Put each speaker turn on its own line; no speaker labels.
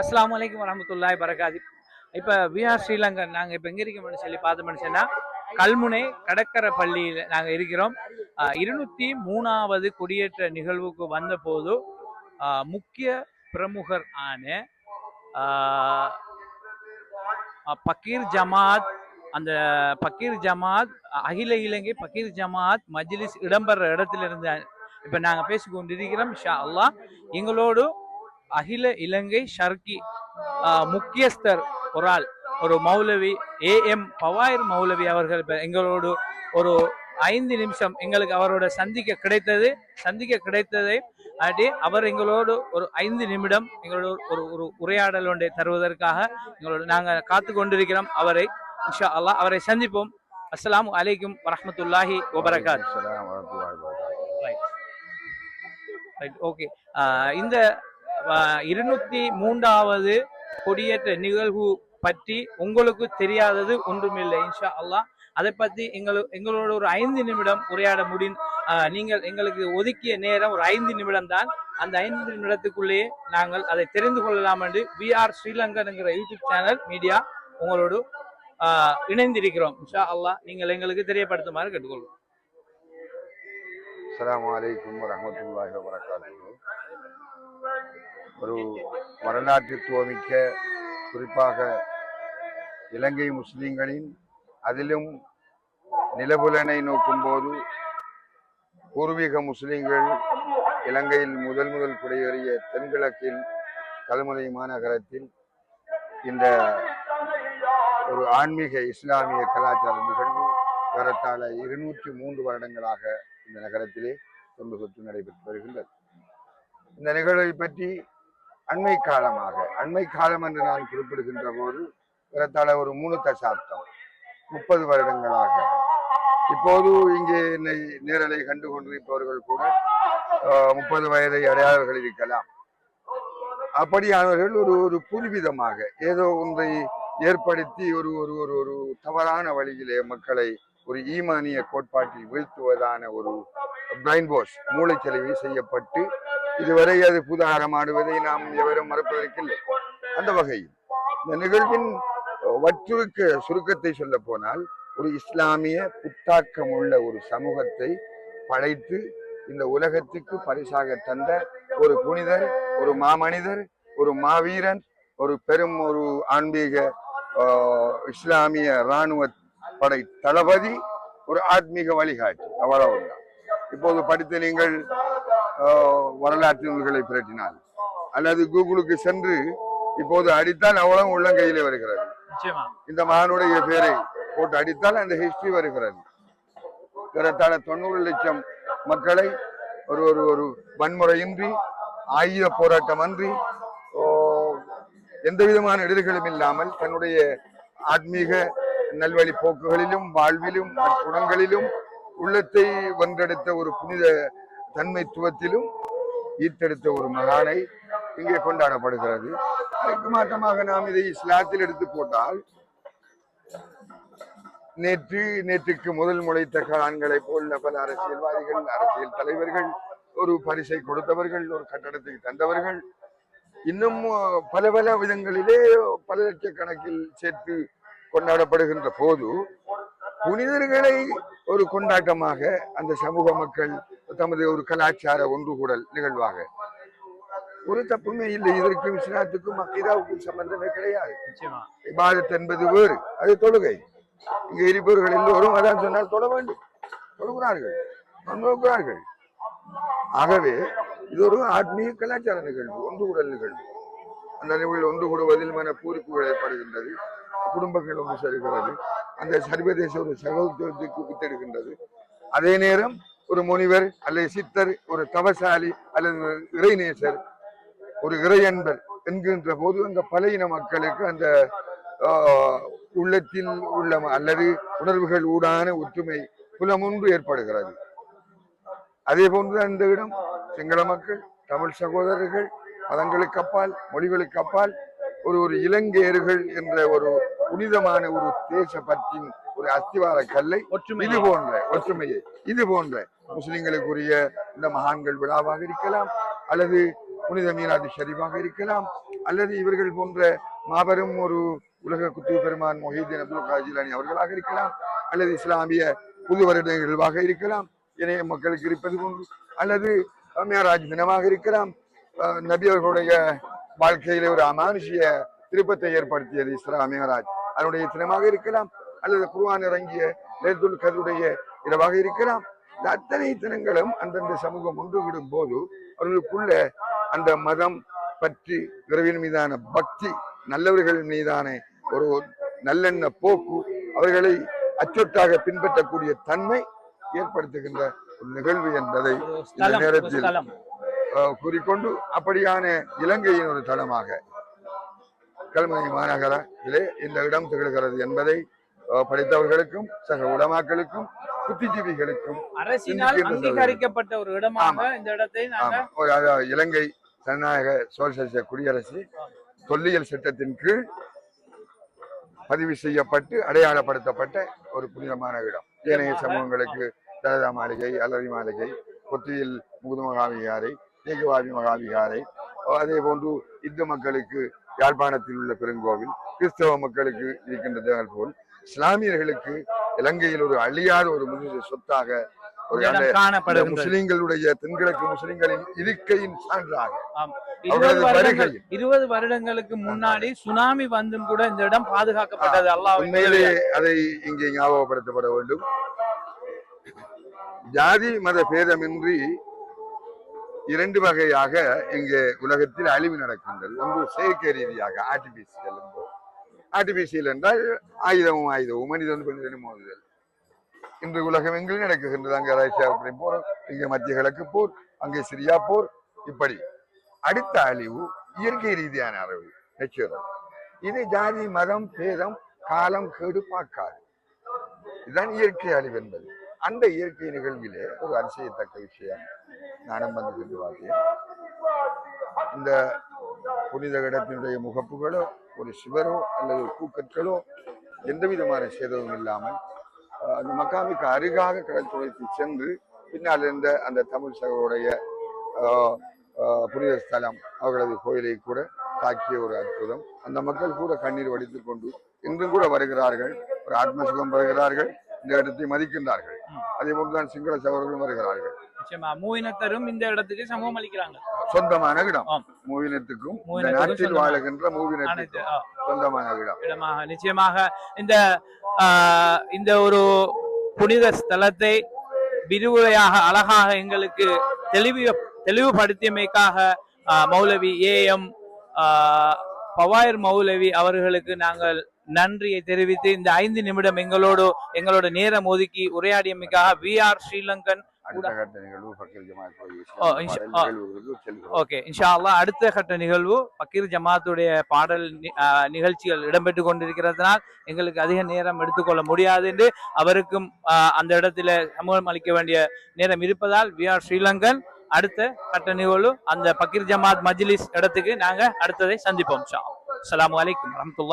அஸ்லாம் வலைக்கம் வரமத்துல்லாய் பரகாதி இப்போ விஆர் ஸ்ரீலங்கா நாங்கள் இப்போ எங்கே இருக்கோம்னு சொல்லி பார்த்தோம்னு சொன்னால் கல்முனை கடற்கரை பள்ளியில் நாங்கள் இருக்கிறோம். இருநூற்றி மூணாவது குடியேற்ற நிகழ்வுக்கு வந்தபோது முக்கிய பிரமுகர் ஆன பக்கீர் ஜமாத் அந்த பக்கீர் ஜமாத் அகில இலங்கை பக்கீர் ஜமாத் மஜ்லிஸ் இடம்பெற இடத்துல இருந்து இப்போ நாங்கள் பேசி கொண்டிருக்கிறோம் ஷா அல்லாஹ். எங்களோடு அகில இலங்கை ஷர்கி முக்கியஸ்தர் ஒரு ஆள் ஒரு மௌலவி ஏ எம் பவாயிர் மௌலவி அவர்கள் எங்களோடு ஒரு ஐந்து நிமிஷம் எங்களுக்கு அவரோட சந்திக்க கிடைத்தது சந்திக்க கிடைத்ததை ஆட்டி அவர் எங்களோடு ஒரு ஐந்து நிமிடம் எங்களோட ஒரு ஒரு உரையாடல் ஒன்றை தருவதற்காக எங்களோடு நாங்கள் காத்து கொண்டிருக்கிறோம். அவரை இன்ஷா அல்லாஹ் அவரை சந்திப்போம். அஸ்ஸலாமு அலைக்கும் வரஹ்மத்துல்லாஹி வபரகாத். ரைட் ஓகே இந்த இருநூத்தி மூன்றாவது கொடியேற்ற நிகழ்வு பற்றி உங்களுக்கு தெரியாதது ஒன்றுமில்லை இன்ஷா அல்லாஹ் அதை பத்தி எங்களு எங்களோட ஒரு ஐந்து நிமிடம் உரையாட முடியும் ஆஹ், நீங்கள் எங்களுக்கு ஒதுக்கிய நேரம் ஒரு ஐந்து நிமிடம் தான். அந்த ஐந்து நிமிடத்துக்குள்ளேயே நாங்கள் அதை தெரிந்து கொள்ளலாம் என்று விஆர் ஸ்ரீலங்கன்ங்கிற யூடியூப் சேனல் மீடியா உங்களோடு ஆஹ், இணைந்திருக்கிறோம். இன்ஷா அல்லாஹ் நீங்கள் எங்களுக்கு தெரியப்படுத்துமாறு கேட்டுக்கொள்வோம்.
அஸ்ஸலாமு அலைக்கும் வரஹ்மத்துல்லாஹி ஒரு வரலாற்றுத்துவமிக்க குறிப்பாக இலங்கை முஸ்லிம்களின் அதிலும் நிலபுலனை நோக்கும்போது பூர்வீக முஸ்லிம்கள் இலங்கையில் முதல் முதல் குடியேறிய தென்கிழக்கில் கல்முனை மாநகரத்தில் இந்த ஒரு ஆன்மீக இஸ்லாமிய கலாச்சார நிகழ்வு ஏறத்தாழ இருநூற்றி மூன்று வருடங்களாக இந்த நகரத்திலே தொன்று தொற்று நடைபெற்று வருகின்றது. இந்த நிகழ்வை பற்றி அண்மை காலமாக. அண்மை காலம் என்று நான் குறிப்பிடுகின்ற போது ஏறத்தாழ ஒரு மூணு தசாப்தம் முப்பது வருடங்களாக. இப்போது இங்கே என்னை நேரலை கண்டு கொண்டிருப்பவர்கள் கூட முப்பது வயதை அடையாளர்கள் இருக்கலாம். அப்படியானவர்கள் ஒரு ஒரு புதுவிதமாக ஏதோ ஒன்றை ஏற்படுத்தி ஒரு ஒரு ஒரு ஒரு தவறான வழியிலே மக்களை ஒரு ஈமானிய கோட்பாட்டில் வீழ்த்துவதான ஒரு பிரைன் வாஷ் மூளைச்சலவை செய்யப்பட்டு இதுவரை அது புதாரமாடுவதை நாம் எவரும் மறப்பதற்கில்லை. அந்த வகையில் இந்த நிகழ்வின் வற்றுருக்க சுருக்கத்தை சொல்ல போனால் ஒரு இஸ்லாமிய புத்தாக்கம் உள்ள ஒரு சமூகத்தை படைத்து இந்த உலகத்துக்கு பரிசாக தந்த ஒரு புனிதர் ஒரு மாமனிதர் ஒரு மாவீரன் ஒரு பெரும் ஒரு ஆன்மீக ஆஹ், இஸ்லாமிய இராணுவ படை தளபதி ஒரு ஆத்மீக வழிகாட்டி அவ்வளவுதான் இப்போது படித்த நீங்கள் வரலாற்று நூல்களை பிரட்டினால் அல்லது கூகுளுக்கு சென்று இப்போது அடித்தால் அவ்வளவு உள்ளங்கையிலே வருகிறது. இந்த மகனுடைய பேரை போட்டு அடித்தால் அந்த ஹிஸ்டரி வருகிறது. ஏறத்தாழ தொண்ணூறு லட்சம் மக்களை ஒரு ஒரு ஒரு வன்முறையின்றி ஆயுத போராட்டம் அன்றி எந்த விதமான இடர்களும் இல்லாமல் தன்னுடைய ஆத்மீக நல்வழி போக்குகளிலும் வாழ்விலும் குணங்களிலும் உள்ளத்தை வென்றெடுத்த ஒரு புனித தன்மைத்துவத்திலும் ஈர்த்தெடுத்த ஒரு மகானை இங்கே கொண்டாடப்படுகிறது. அதற்கு மாற்றமாக நாம் இதை இஸ்லாத்தில் எடுத்து போட்டால் நேற்று நேற்றுக்கு முதல் முளைத்த கான்களை போல் பல அரசியல்வாதிகள் அரசியல் தலைவர்கள் ஒரு பரிசை கொடுத்தவர்கள் ஒரு கட்டடத்துக்கு தந்தவர்கள் இன்னும் பல பல விதங்களிலே பல லட்சக்கணக்கில் சேர்த்து கொண்டாடப்படுகின்ற போது புனிதர்களை ஒரு கொண்டாட்டமாக அந்த சமூக மக்கள் தமது ஒரு கலாச்சார ஒன்றுகூடல் நிகழ்வாக. ஒரு தப்புமே இல்லை. இதற்கும் இஸ்லாத்துக்கும் அக்கீதாவுக்கும் சம்பந்தமே கிடையாது. இபாதத் என்பது வேறு. அது தொழுகை. இங்க இருப்பவர்கள் எல்லோரும் அதான் சொன்னால் தொழ வேண்டும். தொழுகிறார்கள். நோக்குகிறார்கள் ஆகவே இது ஒரு ஆத்மீக கலாச்சார நிகழ்வு ஒன்று கூடல் நிகழ்வு. அந்த நிகழ்வில் ஒன்று கூடுவதில் மன பூரிப்புகள் ஏற்படுகின்றது. குடும்பங்கள் ஒன்று சேர்கிறது. அந்த சர்வதேச ஒரு சகோதரத்துக்கு வித்தெடுக்கின்றது அதே நேரம் ஒரு முனிவர் அல்லது சித்தர் ஒரு தவசாலி அல்லது இறைநேசர் ஒரு இறையன்பர் என்கின்ற போது அந்த பல இன மக்களுக்கு அந்த ஆஹ், உள்ளத்தில் உள்ள அல்லது உணர்வுகள் ஊடான ஒற்றுமை புலமொன்று ஏற்படுகிறது. அதே போன்று அந்த இடம். சிங்கள மக்கள் தமிழ் சகோதரர்கள் மதங்களுக்கு அப்பால் மொழிகளுக்கு அப்பால் ஒரு ஒரு இலங்கையர்கள் என்ற ஒரு புனிதமான ஒரு தேச பற்றின் ஒரு அஸ்திவார கல்லை
ஒற்றுமை
இது போன்ற ஒற்றுமையை. இது போன்ற முஸ்லிம்களுக்குரிய இந்த மகான்கள் விழாவாக இருக்கலாம் அல்லது புனித மீனாது ஷரீஃபாக இருக்கலாம் அல்லது இவர்கள் போன்ற மாபெரும் ஒரு உலக குத்து பெருமான் மொஹீதீன் அப்துல் காதர் ஜிலானி அவர்களாக இருக்கலாம் அல்லது இஸ்லாமிய புது வருட நிகழ்வாக இருக்கலாம் இணைய மக்களுக்கு இருப்பது போன்று அல்லது மேராஜ் தினமாக இருக்கலாம். நபி அவர்களுடைய வாழ்க்கையில ஒரு அமானுஷிய திருப்பத்தை ஏற்படுத்தியது இஸ்லாம் மேராஜ் அதனுடைய தினமாக இருக்கலாம் அல்லது குர்ஆன் இறங்கிய லேத்துல் கதுடைய இரவாக இருக்கலாம். இந்த அத்தனை தினங்களும் அந்தந்த சமூகம் ஒன்றுவிடும் போது அவர்களுக்குள்ள அந்த மதம் பற்றி இறைவன் மீதான பக்தி நல்லவர்கள் மீதான ஒரு நல்லெண்ண போக்கு அவர்களை அச்சொட்டாக பின்பற்றக்கூடிய தன்மை ஏற்படுத்துகின்ற ஒரு நிகழ்வு என்பதை இந்த நேரத்தில் கூறிக்கொண்டு அப்படியான இலங்கையின் ஒரு தளமாக கல்முனை மாநகரிலே இந்த இடம் திகழ்கிறது என்பதை படித்தவர்களுக்கும் சக உலமாக்களுக்கும் புத்திஜீவிகளுக்கும்
அங்கீகரிக்கப்பட்ட ஒரு இடமாக இந்த இடத்தை
இலங்கை ஜனநாயக சோசியலிச குடியரசு தொல்லியல் சட்டத்தின் கீழ் பதிவு செய்யப்பட்டு அடையாளப்படுத்தப்பட்ட ஒரு புனிதமான இடம். ஏனைய சமூகங்களுக்கு தலதா மாளிகை அல்லவி மாளிகை கொத்தியில் முகுது மகாவிகாரை ஏகவாதி மகாவிகாரை அதே போன்று இந்து மக்களுக்கு யாழ்ப்பாணத்தில் உள்ள பெருங்கோவில் கிறிஸ்தவ மக்களுக்கு இருக்கின்ற போல் இஸ்லாமியர்களுக்கு இலங்கையில் ஒரு அழியாத ஒரு முழு சொத்தாக ஒரு முஸ்லிம்களுடைய தென்கிழக்கு முஸ்லிம்களின் இருக்கையின் சான்றாக.
இருபது வருடங்களுக்கு முன்னாடி சுனாமி வந்தும் கூட இந்த இடம் பாதுகாக்கப்பட்டது. அல்லாஹ்
உண்மையிலே அதை இங்கே ஞாபகப்படுத்தப்பட வேண்டும். ஜாதி மத பேதமின்றி இரண்டு வகையாக இங்கே உலகத்தில் அழிவு நடக்கின்றது. ஒன்று செயற்கை ரீதியாக ஆர்டிபிசியல் ஆர்டிபிசியல் என்றால் ஆயுதமும் ஆயுதமும் மனிதன் பெண்களின் மோதுதல். இன்று உலகம் எங்கிலும் நடக்குகின்றது? அங்கே ரஷ்யா உக்ரைன் போர் இங்கே மத்திய கிழக்கு போர் அங்கே சிரியா போர் இப்படி. அடுத்த அழிவு இயற்கை ரீதியான அறிவு நேச்சுரல் இது ஜாதி மதம் பேதம் காலம் கேடு பார்க்காது. இதுதான் இயற்கை அழிவு என்பது. அந்த இயற்கை நிகழ்விலே ஒரு அதிசயத்தக்க விஷயம் நானும் வந்து கொண்டு இந்த புனித இடத்தினுடைய முகப்புகளோ ஒரு சிவரோ அல்லது ஒரு பூக்கற்களோ எந்த விதமான சேதமும் இல்லாமல் அந்த மக்காமிக்கு அருகாக கடல் துளைத்து சென்று பின்னால் இருந்த அந்த தமிழ் அஹ், புனித ஸ்தலம் அவர்களது கோயிலை கூட தாக்கிய ஒரு அற்புதம். அந்த மக்கள் கூட கண்ணீர் வடித்துக் கொண்டு இன்றும் கூட வருகிறார்கள். ஒரு ஆத்மசுகம் பெறுகிறார்கள். இந்த இடத்தை மதிக்கின்றார்கள். அதே போன்றுதான் சிங்கள சகோதரர்களும் வருகிறார்கள்.
மூவினத்தரும் இந்த இடத்துக்கு சமூகம் அளிக்கிறாங்க.
சொந்தமான இடம். மூவினத்துக்கும் இந்த நாட்டில். வாழுகின்ற மூவினத்துக்கும் சொந்தமான இடம்
இடமாக நிச்சயமாக இந்த இந்த ஒரு புனித ஸ்தலத்தை விரிவுரையாக அழகாக எங்களுக்கு தெளிவு தெளிவுபடுத்தியமைக்காக மௌலவி ஏ எம் பவாயர் மௌலவி அவர்களுக்கு நாங்கள் நன்றியை தெரிவித்து இந்த ஐந்து நிமிடம் எங்களோடு எங்களோட நேரம் ஒதுக்கி உரையாடியமைக்காக வி ஆர் ஸ்ரீலங்கன்
அடுத்த கட்ட நிகழ்வு பக்கீர் ஜமாத்
ஓகே இன்ஷா அல்லாஹ் அடுத்த கட்ட நிகழ்வு பக்கீர் ஜமாத்துடைய பாடல் நிகழ்ச்சிகள் இடம்பெற்று கொண்டிருக்கிறதுனால் எங்களுக்கு அதிக நேரம் எடுத்துக்கொள்ள முடியாது என்று அவருக்கும் அந்த இடத்துல சமூகம் அளிக்க வேண்டிய நேரம் இருப்பதால் வி ஆர் ஸ்ரீலங்கன். அடுத்த கட்ட நிகழ்வு அந்த பக்கீர் ஜமாத் மஜ்லிஸ் இடத்துக்கு நாங்க அடுத்ததை சந்திப்போம். அஸ்ஸலாமு அலைக்கும் வரஹ்மத்துல்லாஹி